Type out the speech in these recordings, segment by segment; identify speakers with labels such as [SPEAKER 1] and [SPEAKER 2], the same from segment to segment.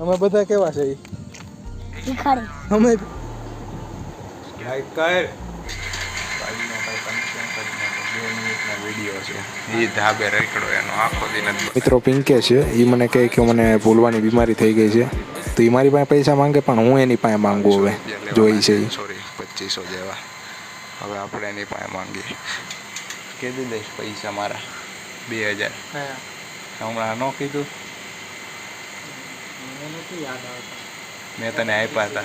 [SPEAKER 1] અમે બધા કેવા છે? અમે
[SPEAKER 2] લાઈક કર.
[SPEAKER 3] મિત્રો પિંકે છે એ મને કહે કે મને ભૂલવાની બીમારી થઈ ગઈ છે. તો એ મારી પાસે પૈસા માંગે પણ હું એની પાસે માંગુ હવે. જોઈ છે
[SPEAKER 2] સોરી પચીસો જેવા. હવે આપણે એની પાસે માંગીએ. કીધી દઈશ પૈસા મારા. બે હજાર. હમણાં ન કીધું? મેં તને આપ્યા હતા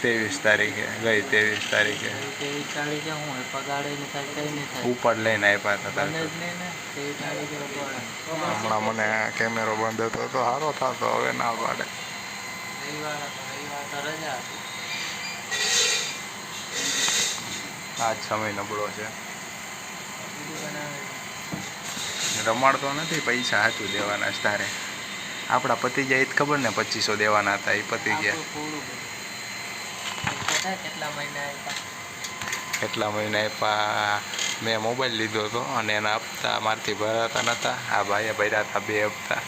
[SPEAKER 2] ત્રેવીસ તારીખે, ગઈ ત્રેવીસ તારીખે. ઉપર લઈને આપ્યા હતા હમણાં મને કેમેરો બંધ હતો તો સારો થતો, હવે ના પાડે. આ સમય નબળો છે. રમાડતો નથી પૈસા સાચું દેવાના છે તારે. આપણા પતિ જાય જ ખબર ને પચીસો દેવાના હતા એ પતિ ગયા. કેટલા મહિના આપ્યા? મેં મોબાઈલ લીધો હતો અને એના હપ્તા મારથી ભરાતા નહોતા આ ભાઈએ ભર્યા હતા બે હપ્તા.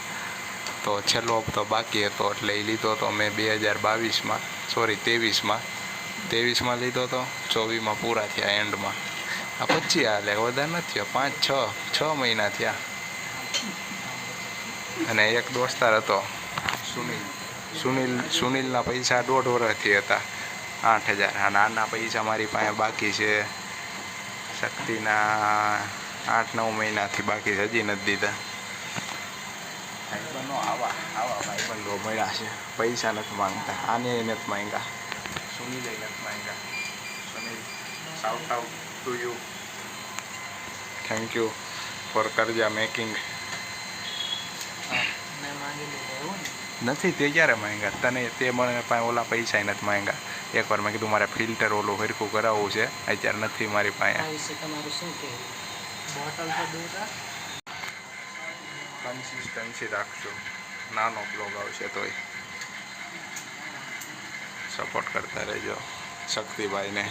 [SPEAKER 2] તો છેલ્લો હપ્તો બાકી હતો એટલે એ લીધો હતો મેં બે હજાર બાવીસમાં. સોરી ત્રેવીસમાં. ત્રેવીસમાં લીધો હતો ચોવીસમાં પૂરા થયા એન્ડમાં. આ પચીસ હાલે વધારે નથી થયો. પાંચ, છ છ મહિના થયા. અને એક દોસ્તાર હતો, સુનિલ. સુનિલ, સુનિલના પૈસા દોઢ વર્ષથી હતા, આઠ હજાર. અને આના પૈસા મારી પાસે બાકી છે. શક્તિના આઠ, નવ મહિનાથી બાકી હજી નથી દીધા. ભાઈબંધો આવા આવા ભાઈબંધો મળ્યા છે. પૈસા નથી માંગતા, આને નથી માંગ્યા. સુનિલે નથી માંગ્યા. Sunil shout out to you. Thank you for કરજા making નથી તે ક્યારે માંગ્યા? તને તે મને પાસે ઓલા પૈસા નથી માંગ્યા. એકવાર મેં કીધું મારે ફિલ્ટર ઓલું હરખું કરાવવું છે. અત્યારે નથી મારી પાસે. કન્સિસ્ટન્સી રાખજો. નાનો બ્લોગ આવશે તોય. સપોર્ટ કરતા રહેજો. શક્તિભાઈને.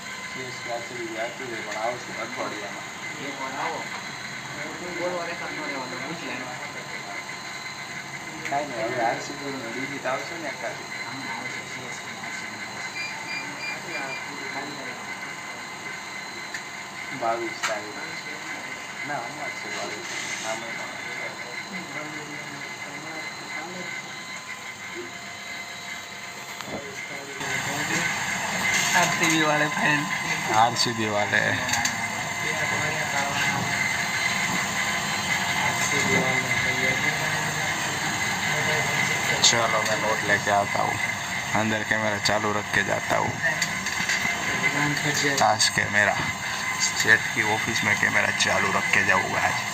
[SPEAKER 2] સીએસકે આરસીબી આવતી રહે પણ આવશું અઠવાડિયામાં. કાંઈ નહીં, હવે આરસીબી ની બીજી તો આવશે ને એકાદી બાવીસ તારીખ. ના, હમણાં છે બાવીસ. આ મહિનામાં.
[SPEAKER 1] વાળે आर
[SPEAKER 2] सी बी वाले। चलो मैं नोट लेके आता हूँ। अंदर कैमरा चालू रख के जाता हूँ। ताश कैमरा। सेठ की ऑफ़िस में कैमरा चालू रख के जाऊँगा आज।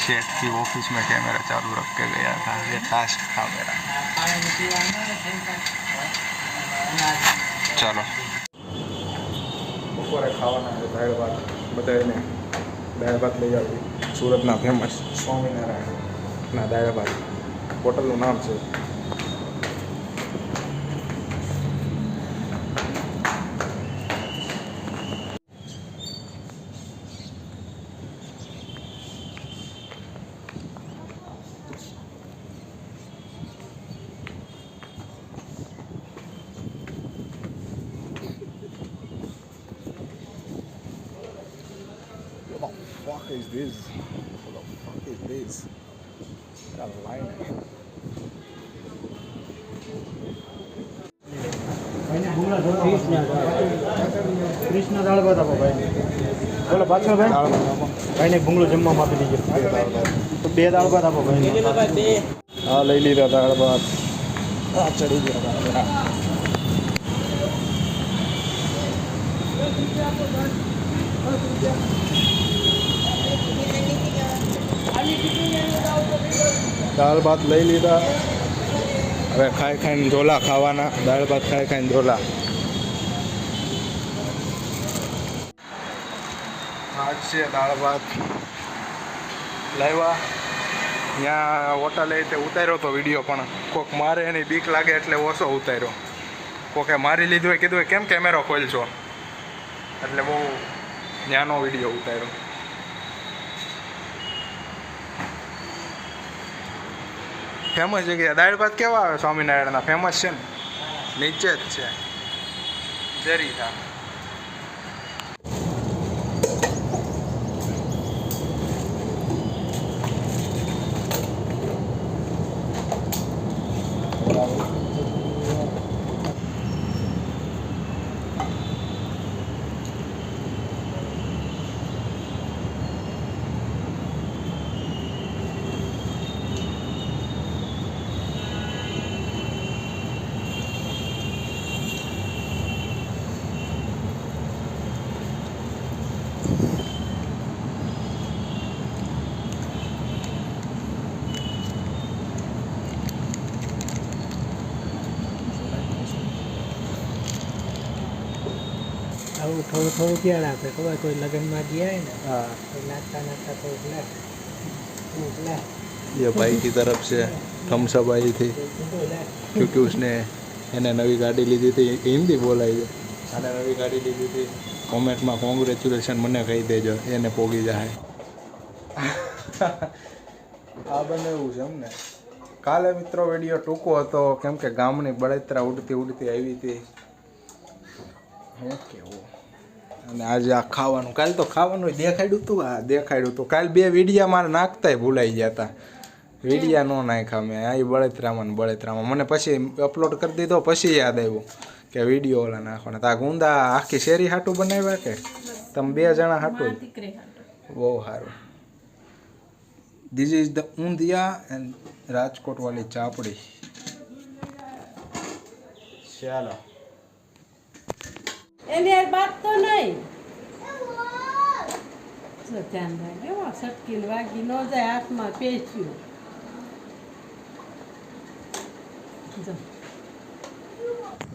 [SPEAKER 2] सेठ की ऑफिस में कैमरा चालू रख के गया था ये टास्क था मेरा चलो
[SPEAKER 3] બપોરે ખાવાના છે દાળ ભાત બધાને દાળ ભાત લઈ આવી સુરતના ફેમસ સ્વામિનારાયણના દાળ ભાત હોટલનું નામ છે
[SPEAKER 2] this? What the fuck is this? A line.
[SPEAKER 4] Krishna દાળ ભાત આપો ભાઈ બોલો પાછળ ભાઈ ભાઈને ભૂંગળું જમવામાં આપી તો બે દાળ ભાત આપો ભાઈ
[SPEAKER 2] હા લઈ લીધા દાળ ભાત હા ચડી ગયા દાળ ભાત દાળ ભાત લઈ લીધા. હવે ખાઈ ખાઈને ઢોલા ખાવાના. દાળ ભાત ખાઈ ખાઈને ઢોલા. આજ છે, દાળ ભાત. લાવ્યા. ત્યાં હોટલે તે ઉતાર્યો તો વીડિયો, પણ કોક મારે એની બીક લાગે એટલે ઓછો ઉતાર્યો. કોકે મારી લીધું હોય, કીધું હોય, કેમ કેમેરો ખોલશો? એટલે બહુ ત્યાંનો વીડિયો ઉતાર્યો. ફેમસ જગ્યા દાળ કેવા આવે? સ્વામિનારાયણના? ફેમસ છે ને? નીચે જ છે. જરીથા
[SPEAKER 4] આવું થોડું થોડું ક્યાં આપે ખબર કોઈ લગ્નમાં ગયા ને
[SPEAKER 2] હા
[SPEAKER 4] તો નાચતા નાચતા થોડુંક લે થોડુંક લે
[SPEAKER 2] ये भाई की तरफ से थम्सअप आई थी
[SPEAKER 4] થોડું લે
[SPEAKER 2] क्योंकि उसने એને નવી ગાડી લીધી હતી એ હિન્દી બોલાય છે અને નવી ગાડી લીધી હતી કોમેન્ટમાં કોંગ્રેચ્યુલેશન મને કહી દેજો એને પોગી જાય આ બને એવું છે એમને કાલે મિત્રો વિડીયો ટૂંકો હતો કેમ કે ગામની બળતરા ઉડતી ઉડતી આવી હતી હું કેવું અને આજે આ ખાવાનું કાલે તો ખાવાનું દેખાડ્યું હતું આ દેખાડ્યું હતું કાલે બે વિડીયા મારે નાખતાય ભૂલાઈ ગયા હતા વિડીયા નો નાખ્યા મેં. આ બળતરામાં ને બળતરામાં. મને પછી અપલોડ કરી દીધો પછી યાદ આવ્યું કે વીડિયો ઓલા નાખવાના. તા ગુંદા આખી શેરી હાટું બનાવ્યા કે? તમે બે જણા હાટું બહુ સારું. This is the undhiya and Rajkot વાળી ચાપડી. ચાલો.
[SPEAKER 5] એની યાર બાત તો નહીં. ધ્યાન રાખ એવો સટકીલ વાગી ન જાય હાથમાં પેચ્યું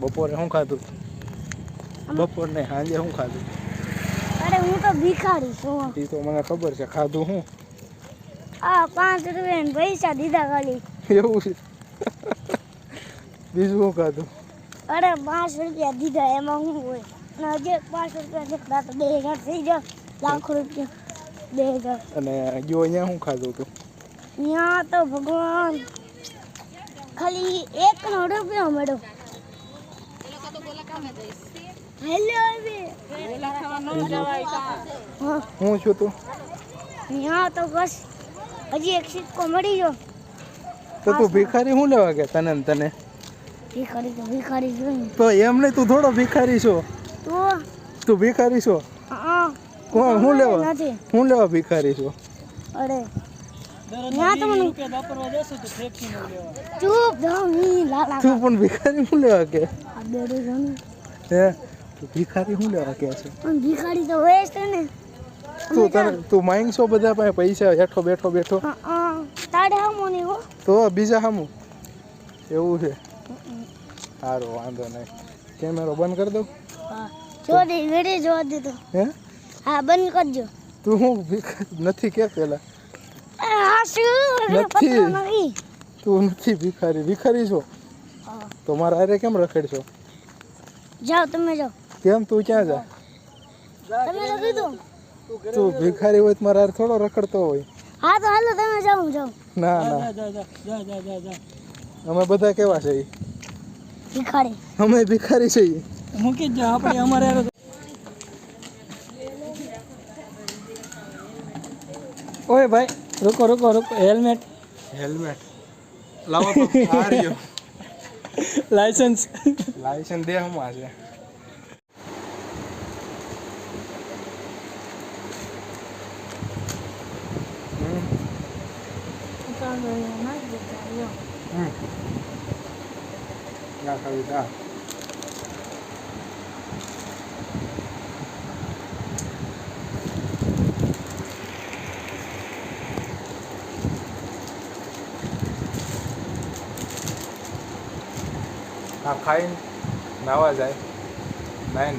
[SPEAKER 2] બપોરે શું ખાધું? બપોર ને સાંજે શું ખાધું?
[SPEAKER 1] અરે હું તો ભિખારી છું.
[SPEAKER 2] એ તો મને ખબર છે ખાધું શું
[SPEAKER 1] આ પાંચ રૂપિયા પૈસા દીધા ખાલી.
[SPEAKER 2] એવું છે. બીજું શું ખાધું?
[SPEAKER 1] અરે પાંચ રૂપિયા દીધા એમાં શું હોય? હજી પાંચ રૂપિયા તો બે હજાર થઈ જાય લાખો રૂપિયા બે હજાર
[SPEAKER 2] અને જો અહીંયા શું ખાધું તું
[SPEAKER 1] ત્યાં તો ભગવાન ખાલી એક નો રૂપિયો મળ્યો હેલો હા
[SPEAKER 2] હું છું તું
[SPEAKER 1] ત્યાં તો બસ હજી એક સિક્કો મળી ગયો
[SPEAKER 2] તો તું ભિખારી શું લેવા ગયા તને તને
[SPEAKER 1] ભિખારી તો ભિખારી
[SPEAKER 2] તો એમ નહીં તું થોડો ભિખારી છો
[SPEAKER 1] તો?
[SPEAKER 2] તું ભિખારી છો?
[SPEAKER 1] હા.
[SPEAKER 2] કોણ? હું લેવા? હું લેવા ભિખારી છો?
[SPEAKER 1] અરે. ત્યાં તો મને ચૂપ ધમી લાલા.
[SPEAKER 2] તું પણ ભિખારી શું લેવા કે? હે? ભિખારી શું લેવા કે છે?
[SPEAKER 1] પણ ભિખારી તો હોય છે ને.
[SPEAKER 2] તું તને તું માંગશો બધા પાસે પૈસા હેઠો બેઠો બેઠો?
[SPEAKER 1] હા હા. તારે હો.
[SPEAKER 2] તો બીજા સામું એવું છે. સારું વાંધો નહીં. કેમેરો બંધ કરી દઉં?
[SPEAKER 1] જો દે વેડે જોવા દીધો
[SPEAKER 2] હે?
[SPEAKER 1] હા બંધ કરજો.
[SPEAKER 2] તું હું ભિખારી નથી કે પેલા?
[SPEAKER 1] આ શું?
[SPEAKER 2] નથી. તું નથી ભિખારી. ભિખારી છો? તો મારા હારે કેમ રખડશો?
[SPEAKER 1] જાઓ તમે જાઓ.
[SPEAKER 2] કેમ તું ક્યાં જા?
[SPEAKER 1] તમે તો કીધું.
[SPEAKER 2] તું ભિખારી હોય તો મારા હારે થોડો રખડતો હોય.
[SPEAKER 1] હા તો હાલો તમે જાઓ હું જાઉં.
[SPEAKER 2] ના ના. અમે બધા કેવા છે
[SPEAKER 1] ભિખારી.
[SPEAKER 2] અમે ભિખારી છીએ.
[SPEAKER 4] મૂકી જ આપણે અમારે
[SPEAKER 6] ઓય ભાઈ રૂકો રૂકો રૂકો હેલ્મેટ
[SPEAKER 2] હેલ્મેટ લાવો તો આ રહ્યો
[SPEAKER 6] લાયસન્સ
[SPEAKER 2] લાયસન્સ દે હમણાં છે હમ. હમ. ના ખાલી આ ખાઈને નાવા જાય. નાઈન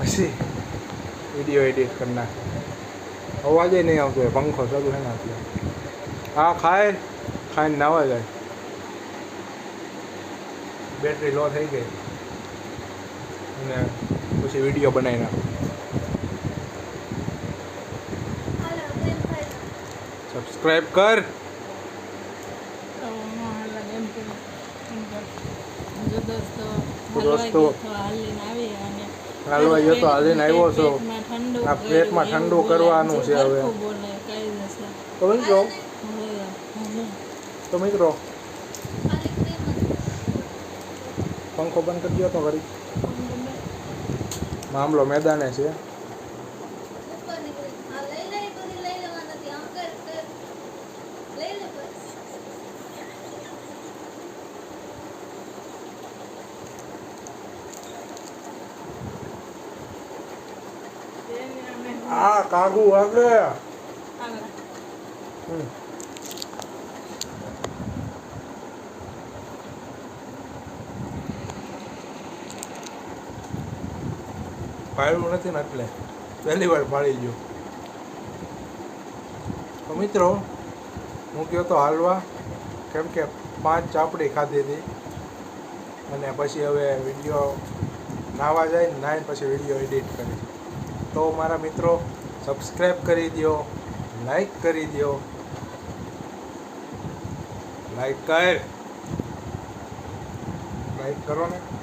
[SPEAKER 2] પછી વીડિયો એડિટ કરી નાખે. અવાજે નહીં આવતો હોય પંખો ચાલુ છે નાખ્યો આ ખાય ખાઈને નાવા જાય. બેટરી લો થઈ ગઈ. અને પછી વીડિયો બનાવી નાખો. સબસ્ક્રાઈબ કર
[SPEAKER 5] જો દોસ્તો
[SPEAKER 2] દોસ્તો, હાલો ગયો તો હાલીને આવ્યો છો આ
[SPEAKER 5] પ્લેટમાં
[SPEAKER 2] ઠંડુ કરવાનું છે હવે. તો મિત્રો. તો મિત્રો પંખો બંધ કરી દો તો ઘડી મામલો મેદાને છે આ કાગુ આગળ હમ. પાડ્યું નથી ને એટલે. પહેલી વાર પાડી ગયો. તો મિત્રો હું ગયો તો હાલવા. કેમ કે પાંચ ચાપડી ખાધી હતી. અને પછી હવે વીડિયો નાવા જાય ને નાઈને પછી વીડિયો એડિટ કરી તો મારા મિત્રો સબસ્ક્રાઈબ કરી દો લાઈક કરી દો લાઈક કર. લાઈક કરો ને.